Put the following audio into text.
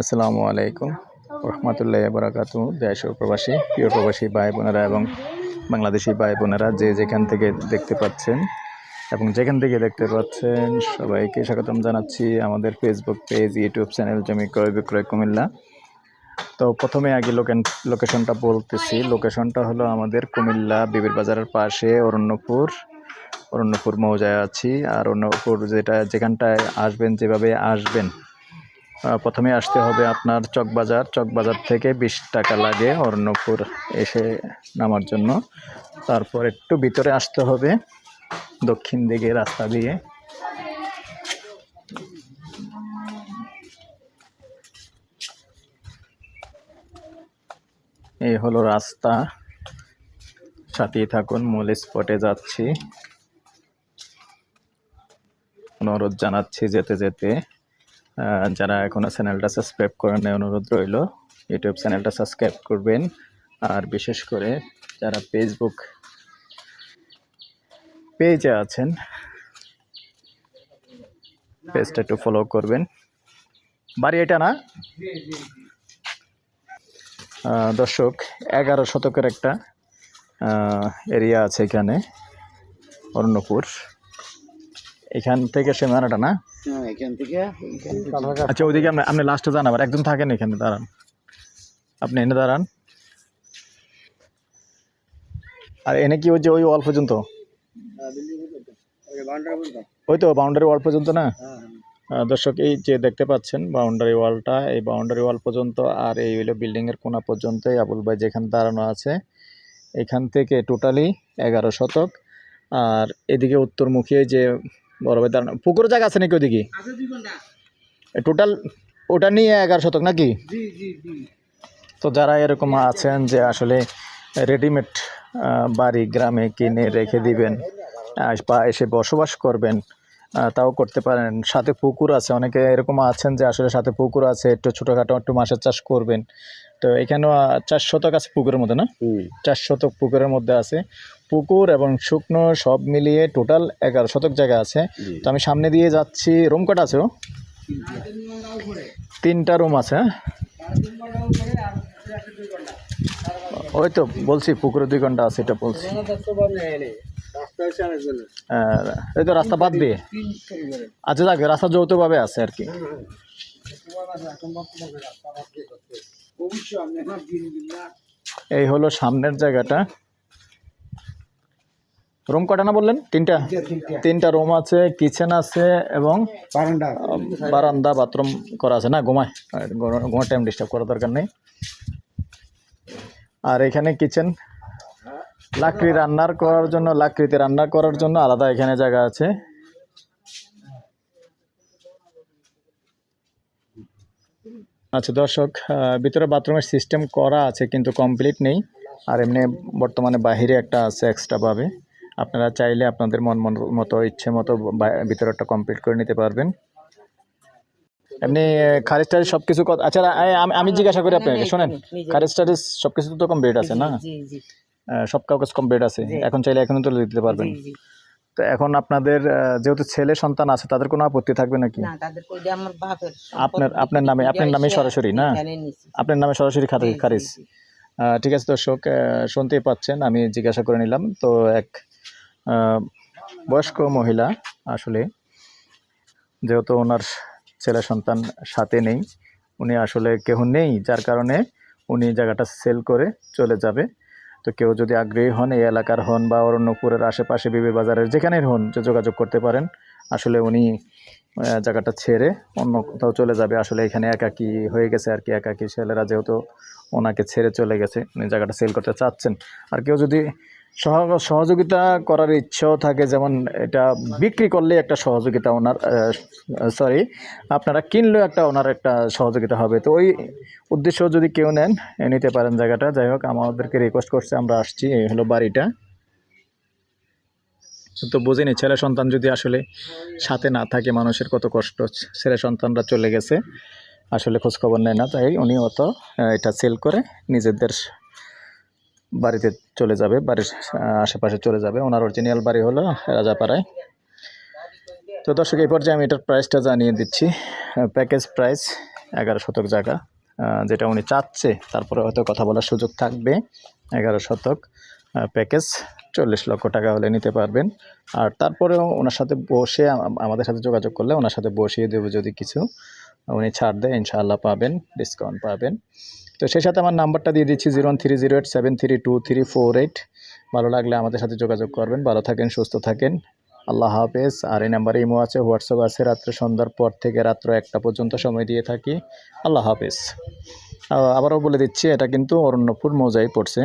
আসসালামু আলাইকুম রহমতুল্লাহ বারাকাতু দেশ ও প্রবাসী, প্রিয় প্রবাসী ভাই বোনেরা এবং বাংলাদেশি ভাই বোনেরা যে যেখান থেকে দেখতে পাচ্ছেন এবং যেখান থেকে দেখতে পাচ্ছেন সবাইকে স্বাগতম জানাচ্ছি আমাদের ফেসবুক পেজ ইউটিউব চ্যানেল জমি ক্রয় বিক্রয় কুমিল্লা। তো প্রথমে আগে লোকেন লোকেশনটা বলতেছি। লোকেশনটা হলো আমাদের কুমিল্লা বিবির বাজারের পাশে অরণ্যপুর। অরণ্যপুর মৌজায় আছি। আর অরণ্যপুর যেটা, যেখানটায় আসবেন, যেভাবে আসবেন প্রথমে আসতে হবে আপনার চকবাজার। চকবাজার থেকে বিশ টাকা লাগে অর্ণপুর এসে নামার জন্য। তারপর একটু ভিতরে আসতে হবে, দক্ষিণ দিকে রাস্তা দিয়ে। এই হলো রাস্তা। সাথেই থাকুন, মূল স্পটে যাচ্ছি। অনুরোধ জানাচ্ছি যেতে যেতে। যারা এখনও চ্যানেলটা সাবস্ক্রাইব করেন অনুরোধ রইল। ইউটিউব চ্যানেলটা সাবস্ক্রাইব করবেন। আর বিশেষ করে যারা ফেসবুক পেজে আছেন পেজটা একটু ফলো করবেন। বাড়ি এটা না? দর্শক, এগারো শতকের একটা এরিয়া আছে এখানে, অরণ্যপুর। এখান থেকে সীমানাটা না? এখান থেকে আচ্ছা ওইদিকে আপনি আপনি লাস্টে যান আবার। একজন থাকেন এখানে দাঁড়ান। আপনি এনে দাঁড়ান। আর এনে কি ওই যে ওই ওয়াল পর্যন্ত? ওই তো বাউন্ডারি ওয়াল পর্যন্ত না? আহ, দর্শক এই যে দেখতে পাচ্ছেন বাউন্ডারি ওয়ালটা এই বাউন্ডারি ওয়াল পর্যন্ত আর এই হলো বিল্ডিংয়ের কোনা পর্যন্তই। আবুল ভাই যেখানে দাঁড়ানো আছে এখান থেকে টোটালি এগারো শতক। আর এদিকে উত্তরমুখী যে বড় ভাই দাঁড়ানো। পুকুর জায়গা আছে নাকি ওদিকে টোটাল ওটা নিয়ে এগারো শতক নাকি? তো যারা এরকম আছেন যে আসলে রেডিমেড বাড়ি গ্রামে কিনে রেখে দিবেন বা এসে বসবাস করবেন তাও করতে পারেন। সাথে পুকুর আছে অনেকে এরকম আছেন যে আসলে সাথে পুকুর আছে একটু ছোটোখাটো একটু মাছের চাষ করবেন। তো এখানেও চার শতক আছে পুকুরের মধ্যে না? চার শতক পুকুরের মধ্যে আছে। পুকুর এবং শুকনো সব মিলিয়ে টোটাল এগারো শতক জায়গা আছে। তো আমি সামনে দিয়ে যাচ্ছি রুম কটা আছে তিনটা রুম আছে হ্যাঁ? ওই তো বলছি পুকুরে দুই ঘণ্টা আছে এটা বলছি। আহ, এই তো রাস্তা বাদ দিয়ে। আচ্ছা যাক রাস্তা যৌথভাবে আছে আর কি। এই হলো সামনের জায়গাটা। রুম কটা না বললেন? তিনটা? তিনটা রুম আছে কিচেন আছে এবং বারান্দা বারান্দা বাথরুম করা আছে না? ঘুমায়। ঘুমার টাইম ডিস্টার্ব করার দরকার নেই। আর এখানে কিচেন। লাকড়ি রান্নার করার জন্য লাকড়িতে রান্না করার জন্য আলাদা এখানে জায়গা আছে। আচ্ছা দর্শক ভিতরে বাথরুমের সিস্টেম করা আছে কিন্তু কমপ্লিট নেই। আর এমনি বর্তমানে বাহিরে একটা আছে এক্সট্রাভাবে আপনারা চাইলে আপনাদের মন মন- মতো ইচ্ছে মতো ভিতরেরটা কমপ্লিট করে নিতে পারবেন। এমনি খারিজ টারিজ সব কিছু আচ্ছা আমি- জিজ্ঞাসা করি আপনাকে শোনেন খারিজ টারিজ সব কিছু তো কমপ্লিট আছে না? সব কাগজ কমপ্লিট আছে এখন চাইলে এখনও তুলে দিতে পারবেন। তো এখন আপনাদের যেহেতু ছেলে সন্তান আছে তাদের কোনো আপত্তি থাকবে নাকি? আপনার আপনার নামে আপনার নামে সরাসরি না? আপনার নামে সরাসরি খাতে খারিজ। ঠিক আছে দর্শক শুনতেই পাচ্ছেন আমি জিজ্ঞাসা করে নিলাম। তো এক বয়স্ক মহিলা আসলে, যেহেতু ওনার ছেলে সন্তান সাথে নেই, উনি আসলে কেউ নেই, যার কারণে উনি জায়গাটা সেল করে চলে যাবে। তো কেউ যদি আগ্রহী হন, এই এলাকার হন বা অরণ্যপুরের আশেপাশে বিবি বাজারের যেখানেই হন, যে যোগাযোগ করতে পারেন, আসলে উনি জায়গাটা ছেড়ে অন্য কোথাও চলে যাবে। আসলে এখানে একাকি হয়ে গেছে আর কি, একাকি ছেলেরা যেহেতু ওনাকে ছেড়ে চলে গেছে, উনি জায়গাটা সেল করতে চাচ্ছেন। আর কেউ যদি সহযোগিতা করার ইচ্ছেও থাকে, যেমন এটা বিক্রি করলে একটা সহযোগিতা ওনার সরি আপনারা কিনলেও একটা ওনার একটা সহযোগিতা হবে। তো ওই উদ্দেশ্য যদি কেউ নেন নিতে পারেন জায়গাটা। যাই হোক, আমাদেরকে রিকোয়েস্ট করছে, আমরা আসছি, এই হলো বাড়িটা। তো বুঝিনি, ছেলে সন্তান যদি আসলে সাথে না থাকে, মানুষের কত কষ্ট, ছেলে সন্তানরা চলে গেছে, আসলে খোঁজখবর নেয় না। তাই উনি অত এটা সেল করে নিজেদের বাড়িতে চলে যাবে, বাড়ির আশেপাশে চলে যাবে। ওনার অরিজিনাল বাড়ি হলো রাজাপাড়ায়। তো দর্শক, এই পর্যায়ে আমি এটার প্রাইসটা জানিয়ে দিচ্ছি। প্যাকেজ প্রাইস এগারো শতক জায়গা। যেটা উনি চাচ্ছে, তারপরে হয়তো কথা বলার সুযোগ থাকবে। এগারো শতক প্যাকেজ চল্লিশ লক্ষ টাকা হলে নিতে পারবেন। আর তারপরেও ওনার সাথে বসে আমাদের সাথে যোগাযোগ করলে ওনার সাথে বসিয়ে দেবো যদি কিছু। উনি ছাড় দেয়, ইনশাআল্লাহ পাবেন ডিসকাউন্ট পাবেন। তো সেই সাথে আমার নাম্বারটা দিয়ে দিচ্ছি zero three zero eight seven three two three four eight. ভালো লাগলে আমাদের সাথে যোগাযোগ করবেন। ভালো থাকেন, সুস্থ থাকেন। আল্লাহ হাফেজ। আর এই নাম্বারে ইমো আছে, হোয়াটসঅ্যাপ আছে। রাত্রে সন্ধ্যার পর থেকে রাত্র একটা পর্যন্ত সময় দিয়ে থাকি। আল্লাহ হাফেজ। আবারও বলে দিচ্ছি, এটা কিন্তু অরণ্যপুর মৌজায় পড়ছে।